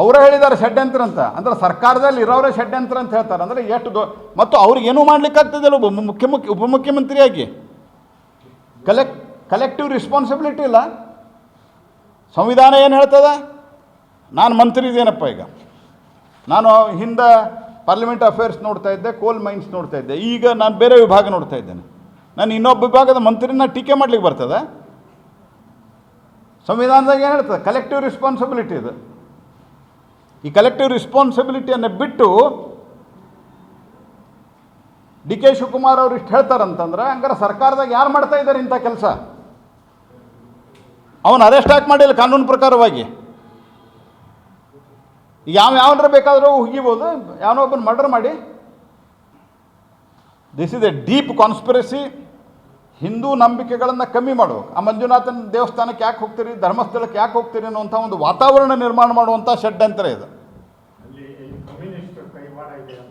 ಅವರೇ ಹೇಳಿದ್ದಾರೆ ಷಡ್ಯಂತ್ರ ಅಂತ ಅಂದ್ರೆ ಸರ್ಕಾರದಲ್ಲಿ ಇರೋರೇ ಷಡ್ಯಂತ್ರ ಅಂತ ಹೇಳ್ತಾರೆ. ಅಂದರೆ ಎಷ್ಟು ದೊ, ಮತ್ತು ಅವ್ರಿಗೇನು ಮಾಡ್ಲಿಕ್ಕಾಗ್ತದಿಲ್ಲ ಒಬ್ಬ ಮುಖ್ಯ ಮುಖ್ಯ, ಉಪಮುಖ್ಯಮಂತ್ರಿಯಾಗಿ. ಕಲೆಕ್ ಕಲೆಕ್ಟಿವ್ ರೆಸ್ಪಾನ್ಸಿಬಿಲಿಟಿ ಇಲ್ಲ. ಸಂವಿಧಾನ ಏನು ಹೇಳ್ತದ? ನಾನು ಮಂತ್ರಿ ಇದೇನಪ್ಪ ಈಗ? ನಾನು ಹಿಂದೆ ಪಾರ್ಲಿಮೆಂಟ್ ಅಫೇರ್ಸ್ ನೋಡ್ತಾ ಇದ್ದೆ ಕೋಲ್ ಮೈನ್ಸ್ ನೋಡ್ತಾ ಇದ್ದೆ. ಈಗ ನಾನು ಬೇರೆ ವಿಭಾಗ ನೋಡ್ತಾ ಇದ್ದೇನೆ. ನಾನು ಇನ್ನೊಬ್ಬ ವಿಭಾಗದ ಮಂತ್ರಿನ ಟೀಕೆ ಮಾಡ್ಲಿಕ್ಕೆ ಬರ್ತದೆ? ಸಂವಿಧಾನದಾಗ ಏನು ಹೇಳ್ತದೆ? ಕಲೆಕ್ಟಿವ್ ರೆಸ್ಪಾನ್ಸಿಬಿಲಿಟಿ ಇದು. ಈ ಕಲೆಕ್ಟಿವ್ ರೆಸ್ಪಾನ್ಸಿಬಿಲಿಟಿಯನ್ನು ಬಿಟ್ಟು ಡಿ ಕೆ ಶಿವಕುಮಾರ್ ಅವರು ಇಷ್ಟು ಹೇಳ್ತಾರಂತಂದ್ರೆ, ಹಂಗಾರೆ ಸರ್ಕಾರದಾಗ ಯಾರು ಮಾಡ್ತಾ ಇದ್ದಾರೆ ಇಂಥ ಕೆಲಸ? ಅವನು ಅರೆಸ್ಟ್ ಯಾಕೆ ಮಾಡಿಲ್ಲ ಕಾನೂನು ಪ್ರಕಾರವಾಗಿ. ಯಾವ ಯಾವನರ ಬೇಕಾದರೂ ಹುಗಿಬೋದು ಯಾವನೋ ಒಬ್ಬನ ಮರ್ಡರ್ ಮಾಡಿ. This is a deep conspiracy Hindu ನಂಬಿಕೆಗಳನ್ನು ಕಮ್ಮಿ ಮಾಡಬೇಕು ಆ ಮಂಜುನಾಥನ ದೇವಸ್ಥಾನಕ್ಕೆ ಯಾಕೆ ಹೋಗ್ತೀರಿ, ಧರ್ಮಸ್ಥಳಕ್ಕೆ ಯಾಕೆ ಹೋಗ್ತೀರಿ ಅನ್ನುವಂಥ ಒಂದು ವಾತಾವರಣ ನಿರ್ಮಾಣ ಮಾಡುವಂಥ ಷಡ್ಯಂತ್ರ ಇದು.